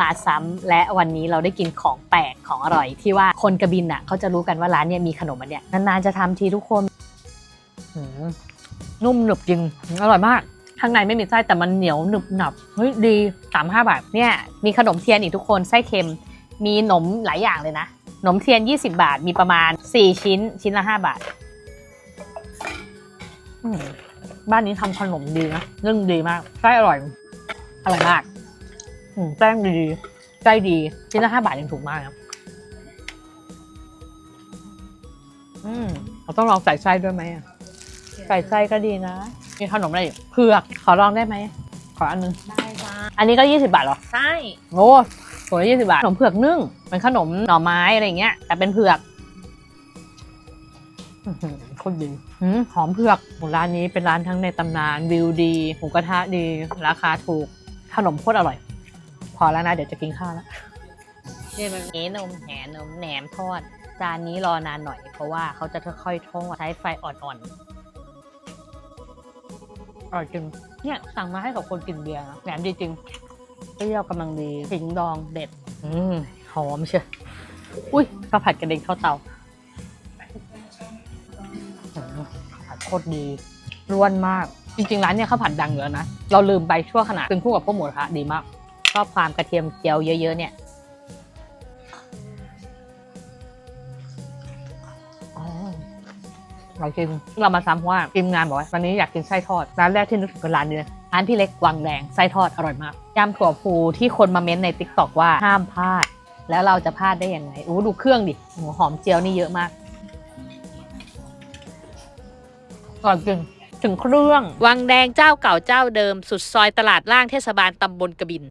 มาซ้ำและวันนี้เราได้กินของแปลกของอร่อย ที่ว่าคนกระบินอะเขาจะรู้กันว่าร้านเนี่ยมีขนมอันเนี้ยนานๆจะทำทีทุกคนนุ่มหนึบจริง อร่อยมาก ข้างในไม่มีไส้แต่มันเหนียวหนึบหนับเฮ้ยดีสามห้าบาทเนี่ยมีขนมเทียนอีกทุกคนไส้เค็ม มีหนมหลายอย่างเลยนะหนมเทียน 20 บาทมีประมาณ 4 ชิ้น ชิ้นละ 5 บาทบ้านนี้ทำขนมดีนะนึ่งดีมากไส้อร่อย อร่อยมาก อืมแป้งดีไส้ดีชิ้นละ5บาทยังถูกมากครับ อืมเราต้องลองใส่ไส้ด้วยไหมอะใส่ไส้ก็ดีนะ มีขนมอะไรอีกเผือกขอลองได้ไหม ขออันนึง ได้จ้าอันนี้ก็ 20 บาทเหรอ ใช่โอ้ตัวละยี่สิบาท ขนมเผือกนึ่งเป็นขนมหน่อไม้อะไรอย่างเงี้ย แต่เป็นเผือกอื้อหือโคตรดีหืมหอมเผือกร้านนี้เป็นร้านทั้งในตำนานวิวดีหมูกระทะดี ราคาถูก ขนมโคตรอร่อยพ อแล้วนะเดี๋ยวจะกินข้าวแล้วนี่มันนี้นมแหนมแหนมทอด จานนี้รอนานหน่อย เพราะว่าเขาจะค่อยๆทอดใช้ไฟอ่อนๆอร่อยจริงเนี่ยสั่งมาให้กับคนกินเบียร์นะแหนมดีจริงเปรี้ยวกำลังดีขิงดองเด็ด อืมหอมเชียวอุ้ยข้าวผัดกระเด็นเข้าเตาอืมข้าวผัดโคตรดีร่วนมาก จริง ๆ ร้านเนี่ยข้าวผัดดังอยู่แล้วนะ เราลืมไปชั่วขณะเป็นคู่กับพวกหมูกระทะดีมาก ชอบความกระเทียมเจียวเยอะ ๆ เนี่ยอ๋ออร่อยจริงเรามาซ้ำว่าทีมงานบอกว่าวันนี้อยากกินไส้ทอด ร้านแรกที่นึกถึงคือร้านนี้เลยร้านพี่เล็กวังแดงไส้ทอดอร่อยมากยำถั่วพูที่คนมาเม้นในติ๊กต็อกว่าห้ามพลาด แล้วเราจะพลาดได้ยังไงอู้ดูเครื่องดิหัวหอมเจียวนี่เยอะมากอร่อยจริงถึงเครื่อง วังแดงเจ้าเก่าเจ้าเดิม สุดซอยตลาดล่างเทศบาลตำบลกบิน